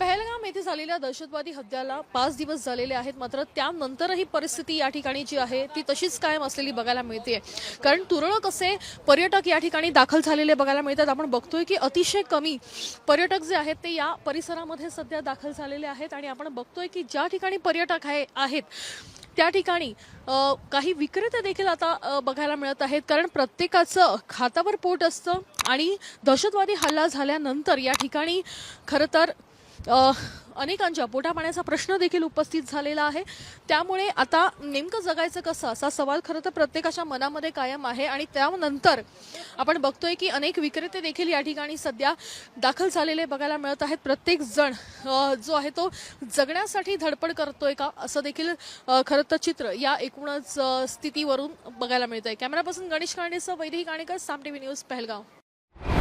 पहलगाम येथे झालेल्या दहशतवादी हत्याला पाच दिवस झालेले आहेत. मात्र त्यानंतरही परिस्थिती या ठिकाणी जी आहे ती तशीच कायम असलेली बघायला मिळते. कारण तुरळक असे पर्यटक या ठिकाणी दाखल झालेले बघायला मिळतात. आपण बघतोय की अतिशय कमी पर्यटक जे आहेत ते या परिसरामध्ये सध्या दाखल झालेले आहेत. आणि आपण बघतोय की ज्या ठिकाणी पर्यटक आहे आहेत त्या ठिकाणी काही विक्रेते देखील आता बघायला मिळत आहेत. कारण प्रत्येकाचं खातावर पोट असतं आणि दहशतवादी हल्ला झाल्यानंतर या ठिकाणी खरं तर अनेकांच्या पोटापाण्याचा प्रश्न देखील उपस्थित झालेला आहे. त्यामुळे आता नेमकं जगायचं कसं? असा सवाल खरं तर प्रत्येकाच्या मनामध्ये कायम आहे आणि त्यानंतर आपण बघतोय की अनेक विक्रेते देखील या ठिकाणी सध्या दाखल झालेले बघायला मिळत आहेत. प्रत्येक जण जो आहे तो जगण्यासाठी धडपड करतोय का? असं देखील खरं तर चित्र या एकूणच स्थितीवरून बघायला मिळतंय. कॅमेरापासून गणेश कांडेसह वैदिक काणेकर साम टीव्ही न्यूज पहलगाव.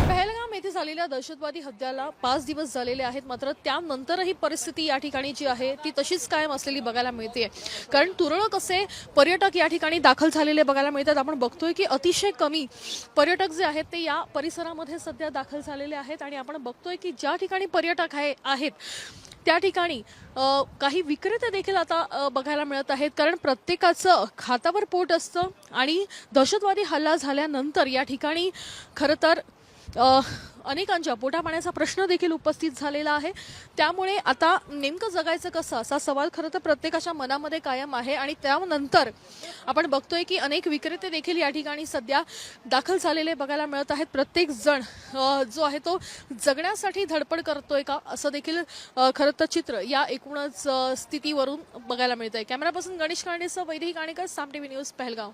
पहलगाम येथे झालेल्या दहशतवादी हत्याला पाच दिवस झालेले आहेत. मात्र त्यानंतरही परिस्थिती या ठिकाणी जी आहे ती तशीच कायम असलेली बघायला मिळते. कारण तुरळक असे पर्यटक या ठिकाणी दाखल झालेले बघायला मिळतात. आपण बघतोय की अतिशय कमी पर्यटक जे आहेत ते या परिसरामध्ये सध्या दाखल झालेले आहेत. आणि आपण बघतोय की ज्या ठिकाणी पर्यटक आहे आहेत त्या ठिकाणी काही विक्रेते देखील आता बघायला मिळत आहेत. कारण प्रत्येकाचं खातावर पोट असतं आणि दहशतवादी हल्ला झाल्यानंतर या ठिकाणी खरं तर अनेकांच्या पोटापाण्याचा प्रश्न देखील उपस्थित झालेला आहे. त्यामुळे आता नेमकं जगायचं कसं? असा सवाल खरं तर प्रत्येकाच्या मनामध्ये कायम आहे आणि त्यानंतर आपण बघतोय की अनेक विक्रेते देखील या ठिकाणी सध्या दाखल झालेले बघायला मिळत आहेत. प्रत्येक जण जो आहे तो जगण्यासाठी धडपड करतोय का? असं देखील खरं तर चित्र या एकूणच स्थितीवरून बघायला मिळतंय. कॅमेरापासून गणेश कांडेसह वैदेही काणेकर साम टीव्ही न्यूज पहलगाव.